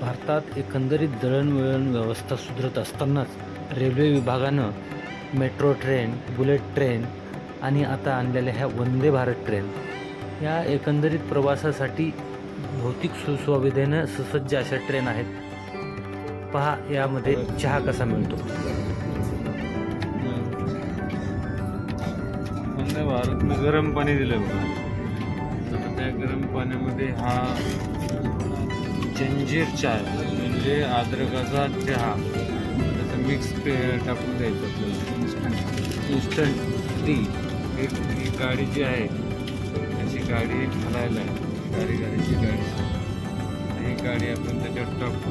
भारतात एकंदरीत दळणवळण व्यवस्था सुधरत असतानाच रेल्वे विभागानं मेट्रो ट्रेन बुलेट ट्रेन आणि आता आणलेल्या ह्या वंदे भारत ट्रेन या एकंदरीत प्रवासासाठी भौतिक सुसुविधेनं सुसज्ज अशा ट्रेन आहेत. पहा यामध्ये चहा कसा मिळतो? वंदे भारतनं गरम पाणी दिलं बघा. त्या गरम पाण्यामध्ये हा जंजीर चाय म्हणजे अद्रकाचा चहा. त्याचा मिक्स टाकून द्यायचं आपल्याला. इन्स्टंट टी एक ही गाडी जी आहे त्याची गाडी हलायला आहे. गाडी गाडीची गाडी. ही गाडी आपण त्याच्यात टाकतो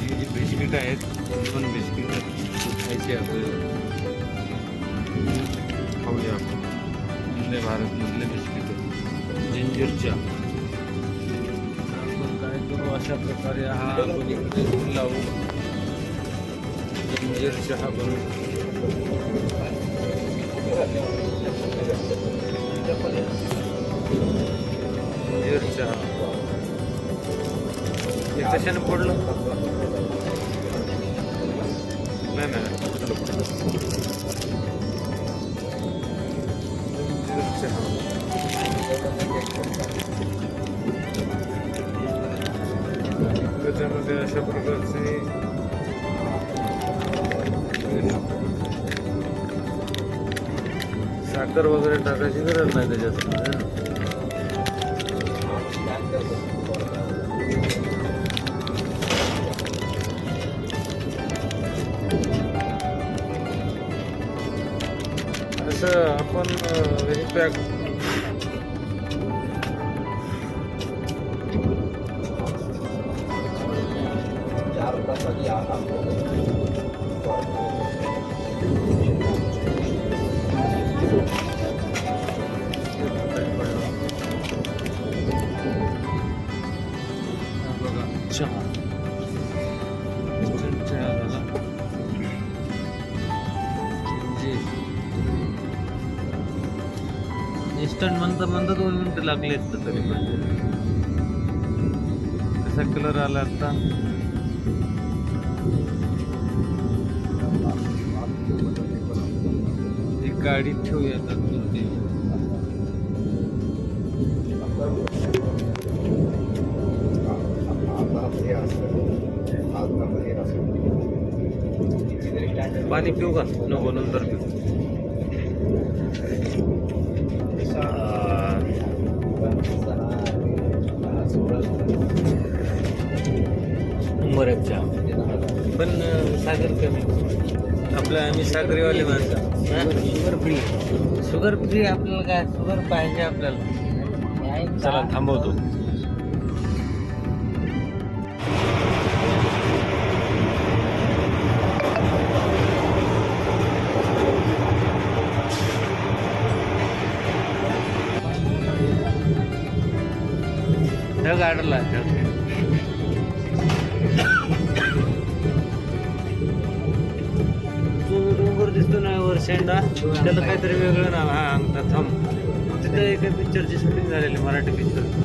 ही जी बिस्किट आहेत दोन बिस्किट खायची आपल्याला. खाऊया आपण. वंदे भारतमधले बिस्किट. जिंजरच्या अशा प्रकारे हा आपण इकडे लावू. जिंजर चहा बनवू. जिंजर चहा. हे कशाने पडलं नाही नाही. चला पुढे. जिंजर चहा. त्याच्यामध्ये अशा प्रकारचे साखर वगैरे टाकायची गरज नाही त्याच्यात. असं आपण अं, हे पॅक चहा इन्स्टंट म्हणता म्हणता दोन मिनटं लागले असतं तरी पण. कसा कलर आला आता? एक गाडी ठेवूया तात्पुरती पाणी पिऊ का? नको नंतर पिऊ. बरं चहा. पण साखर कमी. आपलं आम्ही साखरेवाले माणसं. शुगर फ्री शुगर फ्री आपल्याला काय? शुगर पाहिजे आपल्याला. चला थांबवतो. ढग आडला. ढग दिसतो ना वर शेंडा. त्याला काहीतरी वेगळं नाव हा अंगठा थांब. तिथं एका पिक्चरची शूटिंग झालेली मराठी पिक्चर